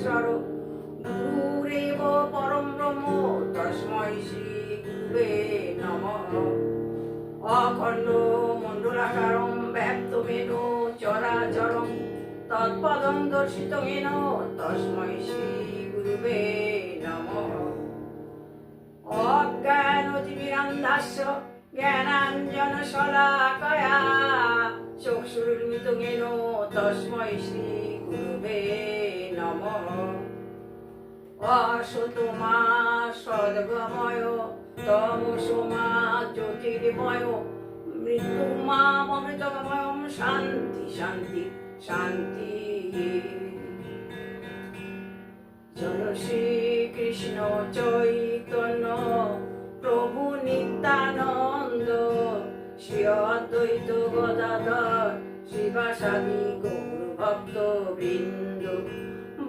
পরমেশ্বর গুরুরেব পরম ব্রহ্ম তস্মৈ শ্রী গুরুবে নমঃ। অখণ্ড মণ্ডলাকারম ব্যক্তমেন চরাচরম তৎপদম দর্শিতমেন তস্মৈ শ্রী গুরুবে নমঃ। অজ্ঞানতিমিরান্ধাস্য জ্ঞানাঞ্জন শলাকয়া চক্ষুর্মিতমেন তস্মৈ শ্রী গুরুবে নমঃ অসতমা সদ্গময় তমসোমা জ্যোতির্ময় মৃত্যুমা অমৃতময় শান্তি শান্তি শান্তি। জয় শ্রীকৃষ্ণ চৈতন্য, প্রভু নিত্যানন্দ, শ্রী অদ্বৈত গদাধর শিবাসাদি গৌর ভক্ত বৃন্দ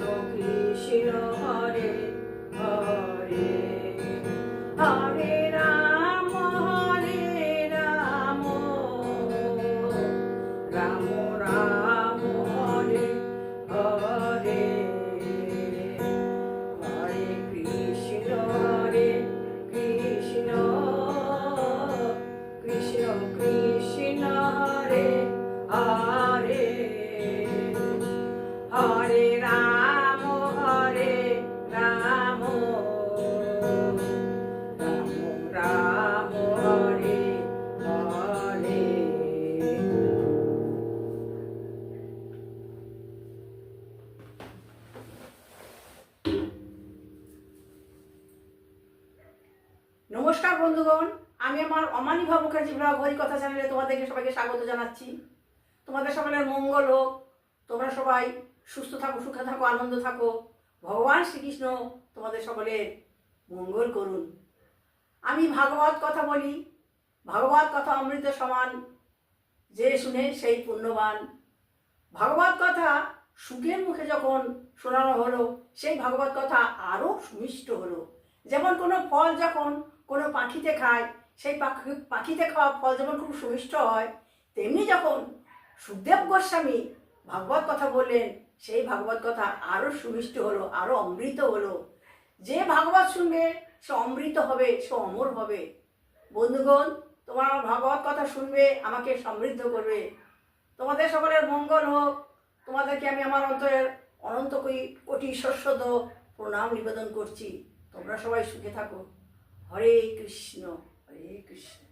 কৃষ্ণ কৃষ্ণ হরে হরে বন্ধুগণ, আমি আমার অমানিভা মুখার্জি ব্লগ হরি কথা চ্যানেলে তোমাদেরকে সবাইকে স্বাগত জানাচ্ছি। তোমাদের সকলের মঙ্গল হোক, তোমরা সবাই সুস্থ থাকো, সুখে থাকো, আনন্দ থাকো। ভগবান শ্রীকৃষ্ণ তোমাদের সকলের মঙ্গল করুন। আমি ভাগবত কথা বলি। ভাগবত কথা অমৃত সমান, যে শুনে সেই পুণ্যবান। ভাগবত কথা সুখের মুখে যখন শোনানো হলো, সেই ভাগবত কথা আরও সুমিষ্ট হলো। যেমন কোনো ফল যখন কোনো পাখিতে খায়, সেই পাখি, পাখিতে খাওয়া ফল যেমন খুব সুমিষ্ট হয়, তেমনি যখন সুখদেব গোস্বামী ভাগবত কথা বললেন, সেই ভাগবত কথা আরও সুমিষ্ট হলো আরও অমৃত হলো। যে ভাগবত শুনবে, সে অমৃত হবে, সে অমর হবে। বন্ধুগণ, তোমার আমার ভাগবত কথা শুনবে, আমাকে সমৃদ্ধ করবে। তোমাদের সকলের মঙ্গল হোক। তোমাদেরকে আমি আমার অন্তরের অনন্ত কোটি- শস্যদ প্রণাম নিবেদন করছি। তোমরা সবাই সুখে থাকো। হরে কৃষ্ণ হরে কৃষ্ণ Hare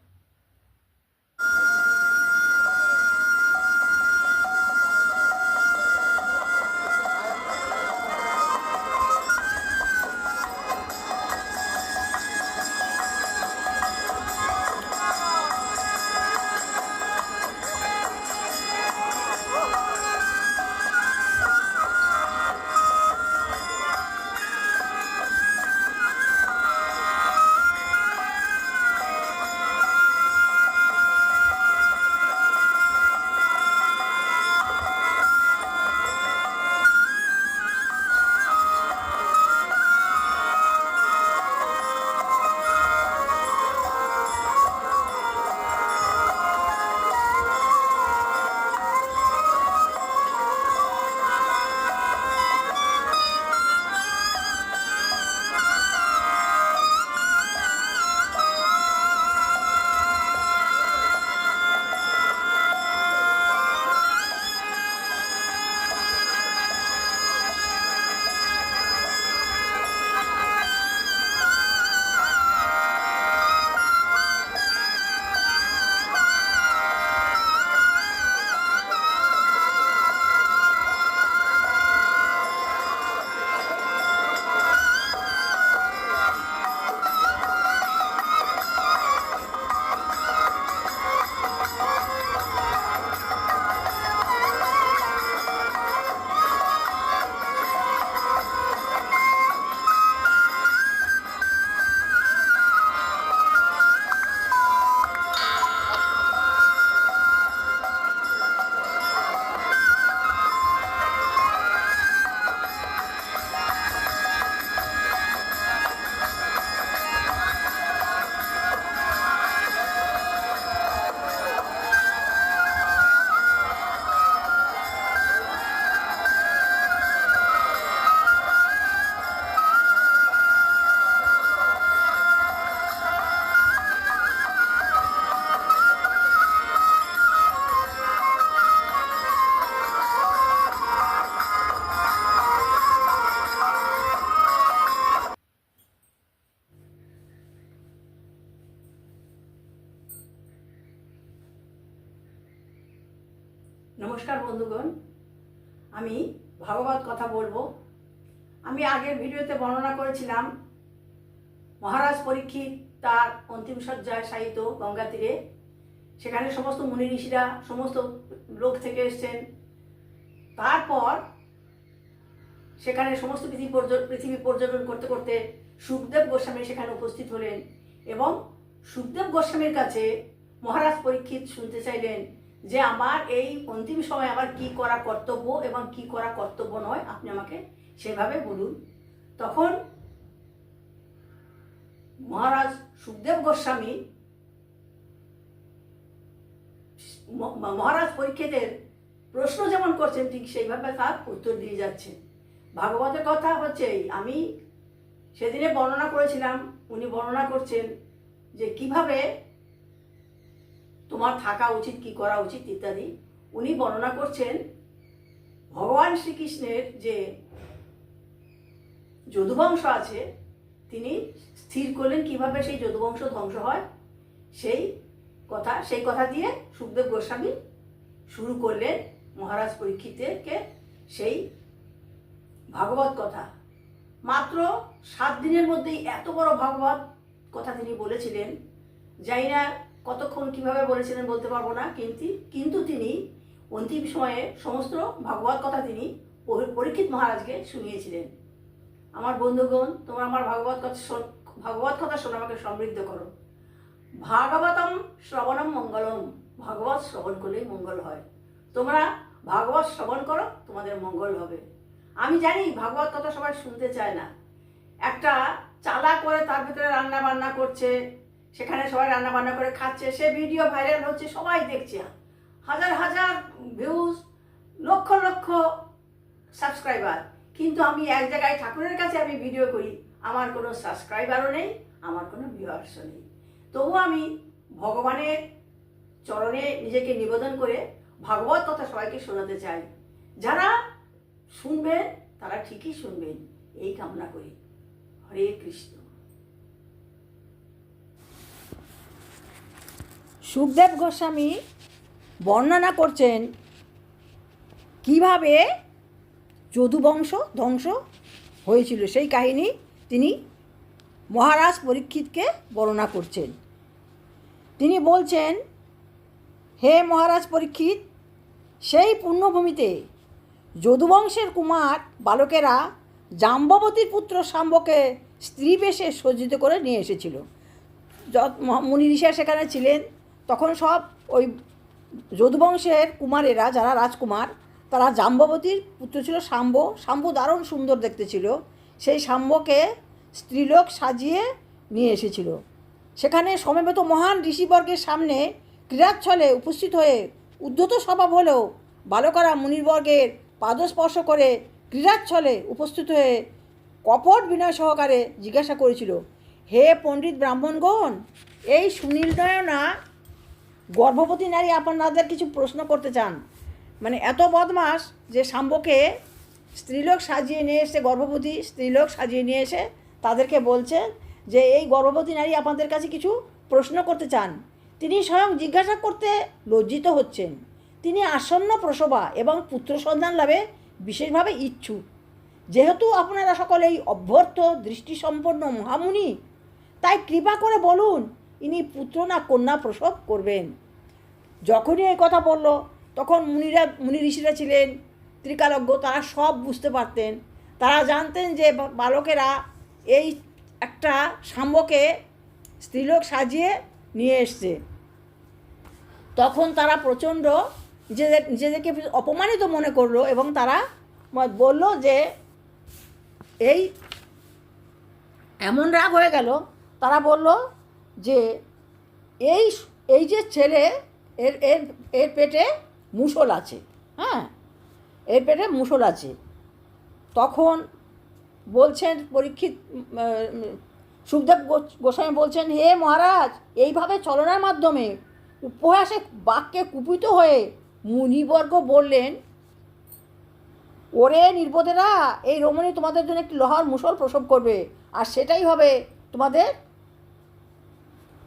নমস্কার বন্ধুগণ। আমি ভাগবত কথা বলব। আমি আগের ভিডিওতে বর্ণনা করেছিলাম, মহারাজ পরীক্ষিত তার অন্তিম সজ্জায় শায়িত গঙ্গা তীরে। সেখানে সমস্ত মুনি ঋষিরা, সমস্ত লোক থেকে এসছেন। তারপর সেখানে সমস্ত পৃথিবী পৃথিবী পর্যটন করতে করতে সুখদেব গোস্বামী সেখানে উপস্থিত হলেন এবং সুখদেব গোস্বামীর কাছে মহারাজ পরীক্ষিত শুনতে চাইলেন যে আমার এই অন্তিম সময় আমার কি করা কর্তব্য এবং কি করা কর্তব্য নয়, আপনি আমাকে সেভাবে বলুন। তখন মহারাজ সুখদেব গোস্বামী মহারাজ পরীক্ষিতের প্রশ্ন যেমন করছেন, ঠিক সেইভাবে তার উত্তর দিয়ে যাচ্ছে ভাগবতের কথা হচ্ছে আমি সেদিনে বর্ণনা করেছিলাম, উনি বর্ণনা করছেন যে কীভাবে তোমার থাকা উচিত, কি করা উচিত ইত্যাদি। উনি বর্ণনা করছেন ভগবান শ্রীকৃষ্ণের যে যদুবংশ আছে, তিনি স্থির করলেন কীভাবে সেই যদুবংশ ধ্বংস হয়। সেই কথা সেই কথা দিয়ে সুখদেব গোস্বামী শুরু করলেন মহারাজ পরীক্ষিতকে সেই ভাগবত কথা। মাত্র সাত দিনের মধ্যেই এত বড় ভাগবত কথা তিনি বলেছিলেন। যাই না কতক্ষণ কীভাবে বলেছিলেন বলতে পারব না, কিন্তু কিন্তু তিনি অন্তিম সময়ে সমস্ত ভাগবত কথা তিনি পরি- পরীক্ষিত মহারাজকে শুনিয়েছিলেন। আমার বন্ধুগণ, তোমরা আমার ভাগবত কথা ভাগবত কথা শোনা, আমাকে সমৃদ্ধ করো। ভাগবতম শ্রবণম মঙ্গলম, ভাগবত শ্রবণ করলেই মঙ্গল হয়। তোমরা ভাগবত শ্রবণ করো, তোমাদের মঙ্গল হবে। আমি জানি ভাগবত কথা সবাই শুনতে চায় না। একটা চালা করে তার ভিতরে রান্না বান্না করছে সেখানে সবাই রান্না বান্না করে খাচ্ছে, সে ভিডিও ভাইরাল হচ্ছে, সবাই দেখছে। হাজার হাজার ভিউজ লক্ষ লক্ষ সাবস্ক্রাইবার কিন্তু আমি এক জায়গায় ঠাকুরের কাছে আমি ভিডিও করি, আমার কোনো সাবস্ক্রাইবারও নেই, আমার কোনো ভিউয়ার্সও নেই। তবু আমি ভগবানের চরণে নিজেকে নিবেদন করে ভাগবত কথা সবাইকে শোনাতে চাই। যারা শুনবেন, তারা ঠিকই শুনবেন, এই কামনা করি। হরে কৃষ্ণ। সুখদেব গোস্বামী বর্ণনা করছেন কীভাবে যদুবংশ ধ্বংস হয়েছিল। সেই কাহিনী তিনি মহারাজ পরীক্ষিতকে বর্ণনা করছেন। তিনি বলছেন, হে মহারাজ পরীক্ষিত, সেই পুণ্যভূমিতে যদুবংশের কুমার বালকেরা জাম্ববতীর পুত্র শাম্বকে স্ত্রী বেশে সজ্জিত করে নিয়ে এসেছিল। মুনি ঋষা সেখানে ছিলেন। তখন সব ওই যদুবংশের কুমারেরা, যারা রাজকুমার, তারা জাম্ববতীর পুত্র ছিল শাম্ব। শাম্ব দারুণ সুন্দর দেখতে ছিল। সেই শাম্বকে স্ত্রীলোক সাজিয়ে নিয়ে এসেছিল। সেখানে সমবেত মহান ঋষিবর্গের সামনে ক্রীড়াচ্ছলে উপস্থিত হয়ে উদ্ধত স্বভাব হলেও বালকরা মুনিবর্গের পাদস্পর্শ করে ক্রীড়াচ্ছলে উপস্থিত হয়ে কপট বিনয় সহকারে জিজ্ঞাসা করেছিল, হে পণ্ডিত ব্রাহ্মণগণ, এই সুনীল নয়না গর্ভবতী নারী আপনাদের কিছু প্রশ্ন করতে চান? মানে এত বদমাস যে শাম্বকে স্ত্রীলোক সাজিয়ে নিয়ে এসে, গর্ভবতী স্ত্রীলোক সাজিয়ে নিয়ে এসে তাদেরকে বলছে যে এই গর্ভবতী নারী আপনাদের কাছে কিছু প্রশ্ন করতে চান। তিনি স্বয়ং জিজ্ঞাসা করতে লজ্জিত হচ্ছেন। তিনি আসন্ন প্রসবা এবং পুত্র সন্তান লাভে বিশেষভাবে ইচ্ছুক। যেহেতু আপনারা সকলেই অভ্যর্থ, দৃষ্টিসম্পন্ন মহামুনি, তাই কৃপা করে বলুন ইনি পুত্র না কন্যা প্রসব করবেন। যখনই এই কথা বলল, তখন মুনিরা, মুনি ঋষিরা ছিলেন, ত্রিকালজ্ঞ, তারা সব বুঝতে পারতেন। তারা জানতেন যে বালকেরা এই একটা সাম্যকে স্ত্রীলোক সাজিয়ে নিয়ে এসছে। তখন তারা প্রচণ্ড নিজেদের, নিজেদেরকে অপমানিত মনে করল এবং তারা বলল যে এই এমন রাগ হয়ে গেল। তারা বলল যে এই এই যে ছেলে, এর এর এর পেটে মুসল আছে হ্যাঁ? এর পেটে মুসল আছে। তখন বলছেন পরীক্ষিত সুখদেব গোস্বামী বলছেন, হে মহারাজ, এইভাবে চলনার মাধ্যমে উপহাসে বাক্যে কুপিত হয়ে মুনিবর্গ বললেন, ওরে নির্বোধেরা, এই রমণী তোমাদের জন্য একটি লোহার মুসল প্রসব করবে, আর সেটাই হবে তোমাদের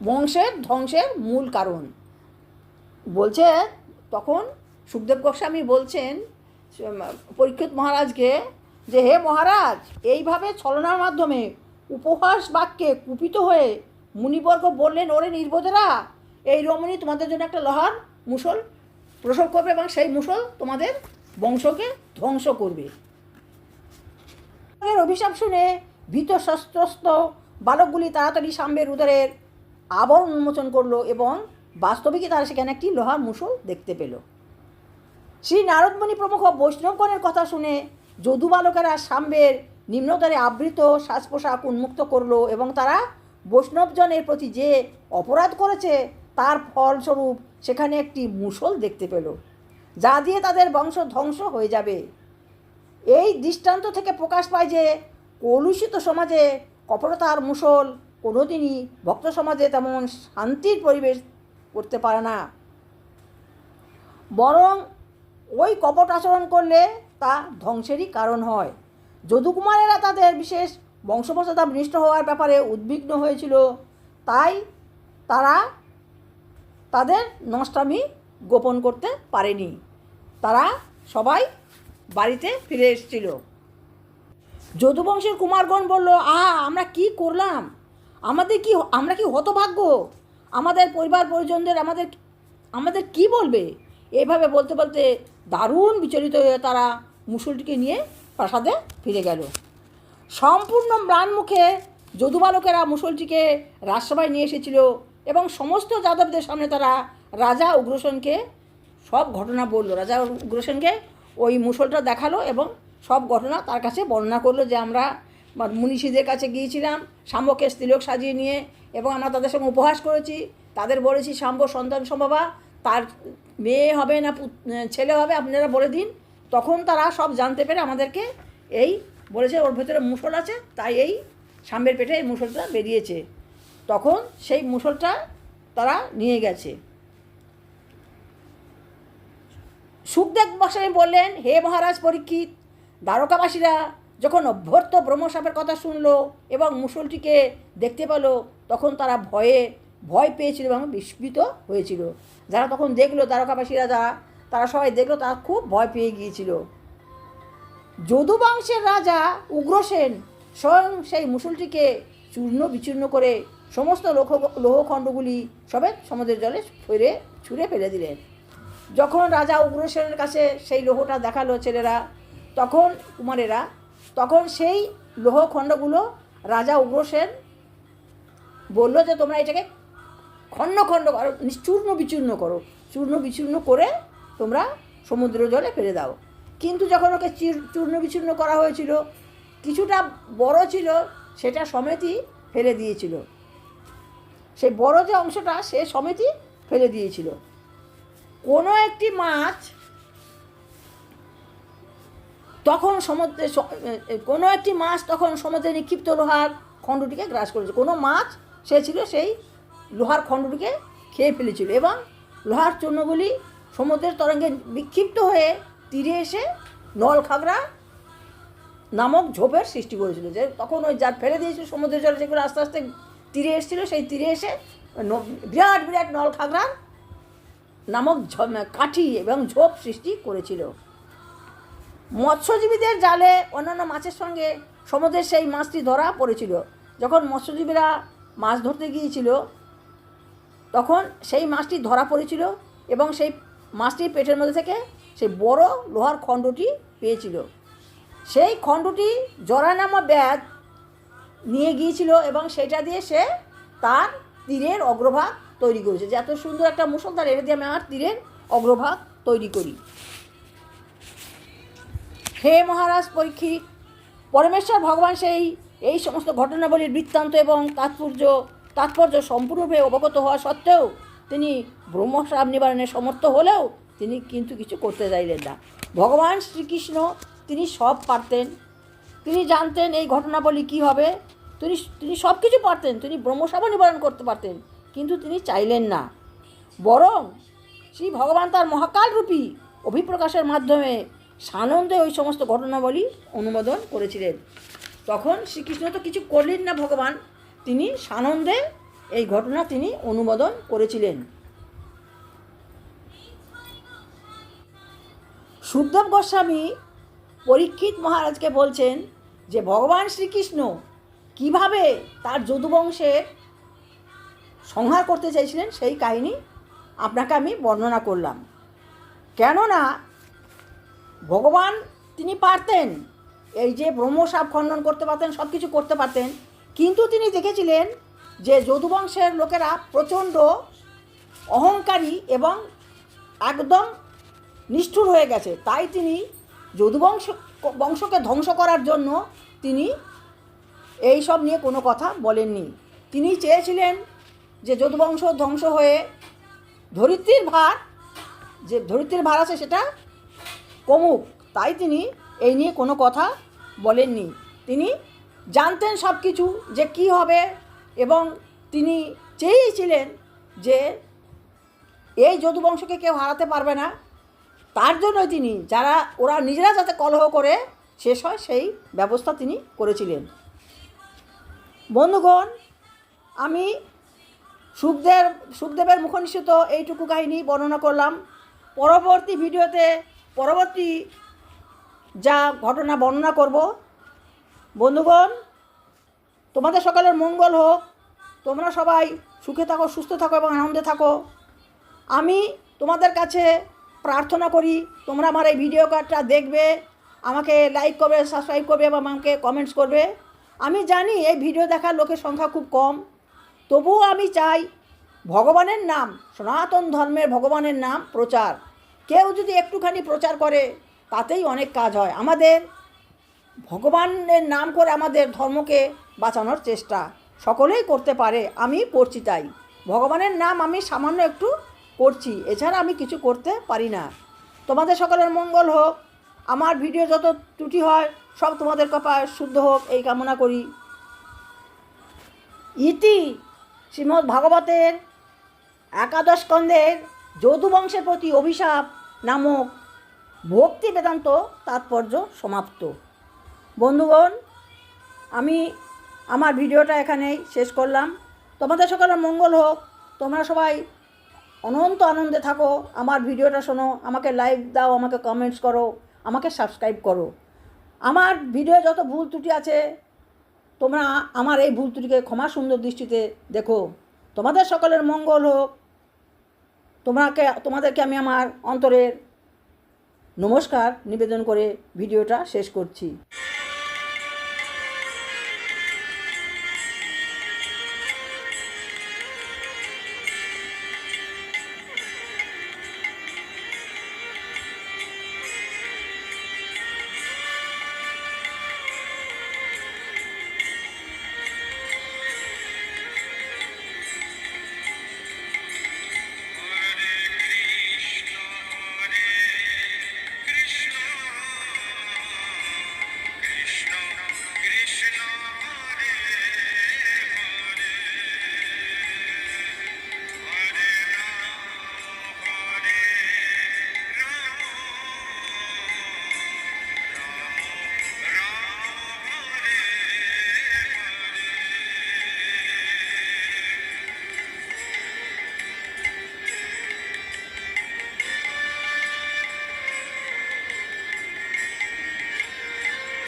বংশের ধ্বংসের মূল কারণ। বলছে, তখন সুখদেব গোস্বামী বলছেন পরীক্ষিত মহারাজকে যে, হে মহারাজ, এইভাবে ছলনার মাধ্যমে উপহাস বাক্যে কুপিত হয়ে মুনিবর্গ বললেন, ওরে নির্বোধেরা, এই রমণী তোমাদের জন্য একটা লোহার মুসল প্রসব করবে এবং সেই মুসল তোমাদের বংশকে ধ্বংস করবে। অভিশাপ শুনে ভীত সস্ত্রস্ত বালকগুলি তাড়াতাড়ি সাম্বের উদরের আবরণ উন্মোচন করল এবং বাস্তবিকই তারা সেখানে একটি লোহার মুসল দেখতে পেল। শ্রী নারদমণি প্রমুখ বৈষ্ণবগণের কথা শুনে যদু বালকেরা সাম্বের নিম্নতরে আবৃত সাজ পোশাক উন্মুক্ত করল এবং তারা বৈষ্ণবজনের প্রতি যে অপরাধ করেছে, তার ফলস্বরূপ সেখানে একটি মুসল দেখতে পেল, যা দিয়ে তাদের বংশ ধ্বংস হয়ে যাবে। এই দৃষ্টান্ত থেকে প্রকাশ পায় যে কলুষিত সমাজে কপটতার মুসল কোনোদিনই ভক্ত সমাজে তেমন শান্তির পরিবেশ করতে পারে না। বরং ওই কপট আচরণ করলে তা ধ্বংসেরই কারণ হয়। যদুকুমারেরা তাদের বিশেষ বংশমর্যাদা বিনষ্ট হওয়ার ব্যাপারে উদ্বিগ্ন হয়েছিল। তাই তারা তাদের নষ্টামি গোপন করতে পারেনি। তারা সবাই বাড়িতে ফিরে এসেছিল। যদুবংশের কুমারগণ বলল, আহা, আমরা কি করলাম? আমাদের কি আমরা কি হতভাগ্য? আমাদের পরিবার পরিজনদের আমাদের আমাদের কি বলবে? এভাবে বলতে বলতে দারুণ বিচলিত হয়ে তারা মুসলটিকে নিয়ে প্রাসাদে ফিরে গেল। সম্পূর্ণ মুখে যদুবালকেরা মুসলটিকে রাজসভায় নিয়ে এসেছিল এবং সমস্ত যাদবদের সামনে তারা রাজা উগ্রসেনকে সব ঘটনা বলল। রাজা উগ্রসেনকে ওই মুসলটা দেখাল এবং সব ঘটনা তার কাছে বর্ণনা করল যে আমরা মুনিষীদের কাছে গিয়েছিলাম শাম্বকে স্ত্রীলোক সাজিয়ে নিয়ে এবং আমরা তাদের সঙ্গে উপহাস করেছি। তাদের বলেছি শাম্ব সন্তান সম্ভবা তার মেয়ে হবে না ছেলে হবে, আপনারা বলে দিন। তখন তারা সব জানতে পেরে আমাদেরকে এই বলেছে, ওর ভেতরে মুসল আছে, তাই এই সাম্বের পেটে এই মুসলটা বেরিয়েছে। তখন সেই মুসলটা তারা নিয়ে গেছে। সুখদেব বসাই বললেন, হে মহারাজ পরীক্ষিত, দ্বারকাবাসীরা যখন অভ্যর্থ ব্রহ্মসাপের কথা শুনলো এবং মুসলটিকে দেখতে পেল, তখন তারা ভয়ে, ভয় পেয়েছিল এবং বিস্মিত হয়েছিল। যারা তখন দেখল, দ্বারকাবাসীরা যারা তারা সবাই দেখল, তারা খুব ভয় পেয়ে গিয়েছিল। যদু বংশের রাজা উগ্রসেন স্বয়ং সেই মুসলটিকে চূর্ণ বিচূর্ণ করে সমস্ত লোহ, লৌহখণ্ডগুলি সবে সমুদ্রের জলে ফেরে ছুঁড়ে ফেলে দিলেন। যখন রাজা উগ্রসেনের কাছে সেই লোহটা দেখাল ছেলেরা, তখন কুমারেরা তখন সেই লোহখণ্ডগুলো রাজা উগ্রসেন বলল যে তোমরা এটাকে খণ্ড খণ্ড করো চূর্ণ বিচূর্ণ করো। চূর্ণ বিচূর্ণ করে তোমরা সমুদ্র জলে ফেলে দাও। কিন্তু যখন ওকে চূর্ণ বিচূর্ণ করা হয়েছিল, কিছুটা বড় ছিল, সেটা সমেতই ফেলে দিয়েছিল। সেই বড় যে অংশটা, সে সমেতই ফেলে দিয়েছিল। কোনো একটি মাছ তখন সমুদ্রে কোনো একটি মাছ তখন সমুদ্রে নিক্ষিপ্ত লোহার খণ্ডটিকে গ্রাস করেছে কোনো মাছ সে ছিল সেই লোহার খণ্ডটিকে খেয়ে ফেলেছিল এবং লোহার চূর্ণগুলি সমুদ্রের তরঙ্গে বিক্ষিপ্ত হয়ে তীরে এসে নলখাগড়া নামক ঝোপের সৃষ্টি করেছিল। যে তখন ওই যার ফেলে দিয়েছিল সমুদ্রের জলে যেগুলো আস্তে আস্তে তীরে এসেছিল, সেই তীরে এসে বিরাট বিরাট নলখাগড়ার নামক কাঠি এবং ঝোপ সৃষ্টি করেছিল। মৎস্যজীবীদের জালে অন্যান্য মাছের সঙ্গে সমুদ্রের সেই মাছটি ধরা পড়েছিল। যখন মৎস্যজীবীরা মাছ ধরতে গিয়েছিল, তখন সেই মাছটি ধরা পড়েছিল এবং সেই মাছটির পেটের মধ্যে থেকে সেই বড় লোহার খণ্ডটি পেয়েছিল। সেই খণ্ডটি জরা নামা ব্যাগ নিয়ে গিয়েছিল এবং সেটা দিয়ে সে তার তীরের অগ্রভাগ তৈরি করেছে। যে এত সুন্দর একটা মুসলধার এটা দিয়ে আমি আমার তীরের অগ্রভাগ তৈরি করি। হে মহারাজ পরীক্ষিত পরমেশ্বর ভগবান সেই, এই সমস্ত ঘটনাবলীর বৃত্তান্ত এবং তাৎপর্য তাৎপর্য সম্পূর্ণরূপে অবগত হওয়া সত্ত্বেও তিনি ব্রহ্মশ্রাব নিবারণে সমর্থ হলেও তিনি কিন্তু কিছু করতে চাইলেন না। ভগবান শ্রীকৃষ্ণ, তিনি সব পারতেন। তিনি জানতেন এই ঘটনাবলী কী হবে। তিনি তিনি সব কিছু পারতেন। তিনি ব্রহ্মসাব নিবারণ করতে পারতেন, কিন্তু তিনি চাইলেন না। বরং শ্রী ভগবান তার মহাকালরূপী অভিপ্রকাশের মাধ্যমে সানন্দে ওই সমস্ত ঘটনাবলী অনুমোদন করেছিলেন। তখন শ্রীকৃষ্ণ তো কিছু করলেন না ভগবান, তিনি সানন্দে এই ঘটনা তিনি অনুমোদন করেছিলেন। সুখদেব গোস্বামী পরীক্ষিত মহারাজকে বলছেন যে, ভগবান শ্রীকৃষ্ণ কীভাবে তার যদুবংশের সংহার করতে চাইছিলেন সেই কাহিনী আপনাকে আমি বর্ণনা করলাম। কেননা ভগবান, তিনি পারতেন। এই যে ব্রহ্মসাপ খণ্ডন করতে পারতেন সব কিছু করতে পারতেন। কিন্তু তিনি দেখেছিলেন যে যদুবংশের লোকেরা প্রচণ্ড অহংকারী এবং একদম নিষ্ঠুর হয়ে গেছে। তাই তিনি যদুবংশ, বংশকে ধ্বংস করার জন্য তিনি এই সব নিয়ে কোনো কথা বলেননি। তিনি চেয়েছিলেন যে যদুবংশ ধ্বংস হয়ে ধরিত্রীর ভার, যে ধরিত্রীর ভার আছে সেটা কমুক তাই তিনি এই নিয়ে কোনো কথা বলেননি। তিনি জানতেন সব কিছু যে কি হবে এবং তিনি চেয়েছিলেন যে এই যদুবংশকে কেউ হারাতে পারবে না। তার জন্যই তিনি যারা, ওরা নিজেরা যাতে কলহ করে শেষ হয় সেই ব্যবস্থা তিনি করেছিলেন। বন্ধুগণ, আমি সুখদেব সুখদেবের মুখনিসৃত এইটুকু কাহিনী বর্ণনা করলাম। পরবর্তী ভিডিওতে পরবর্তী যা ঘটনা বর্ণনা করব, বন্ধুগণ, তোমাদের সকালের মঙ্গল হোক। তোমরা সবাই সুখে থাকো, সুস্থ থাকো এবং আনন্দে থাকো। আমি তোমাদের কাছে প্রার্থনা করি, তোমরা আমার এই ভিডিও কার্ডটা দেখবে, আমাকে লাইক করবে সাবস্ক্রাইব করবে এবং আমাকে কমেন্টস করবে। আমি জানি এই ভিডিও দেখার লোকের সংখ্যা খুব কম। তবুও আমি চাই ভগবানের নাম, সনাতন ধর্মের ভগবানের নাম প্রচার। কেউ যদি একটুখানি প্রচার করে, তাতেই অনেক কাজ হয়। আমাদের ভগবানের নাম করে আমাদের ধর্মকে বাঁচানোর চেষ্টা সকলেই করতে পারে, আমি করছি তাই। ভগবানের নাম আমি সামান্য একটু করছি, এছাড়া আমি কিছু করতে পারি না। তোমাদের সকলের মঙ্গল হোক, আমার ভিডিও যত ত্রুটি হয়, সব তোমাদের কপায় শুদ্ধ হোক, এই কামনা করি। ইতি শ্রীমদ্ ভাগবতের একাদশ স্কন্ধের যদুবংশের প্রতি অভিশাপ নামক ভক্তি বেদান্ত তাৎপর্য সমাপ্ত। বন্ধুগণ, আমি আমার ভিডিওটা এখানেই শেষ করলাম। তোমাদের সকলের মঙ্গল হোক। তোমরা সবাই অনন্ত আনন্দে থাকো। আমার ভিডিওটা শোনো, আমাকে লাইক দাও, আমাকে কমেন্টস করো, আমাকে সাবস্ক্রাইব করো। আমার ভিডিও যত ভুল ত্রুটি আছে, তোমরা আমার এই ভুল ত্রুটিকে ক্ষমা সুন্দর দৃষ্টিতে দেখো। তোমাদের সকলের মঙ্গল হোক। তোমাকে তোমাদেরকে আমি আমার অন্তরের নমস্কার নিবেদন করে ভিডিওটা শেষ করছি।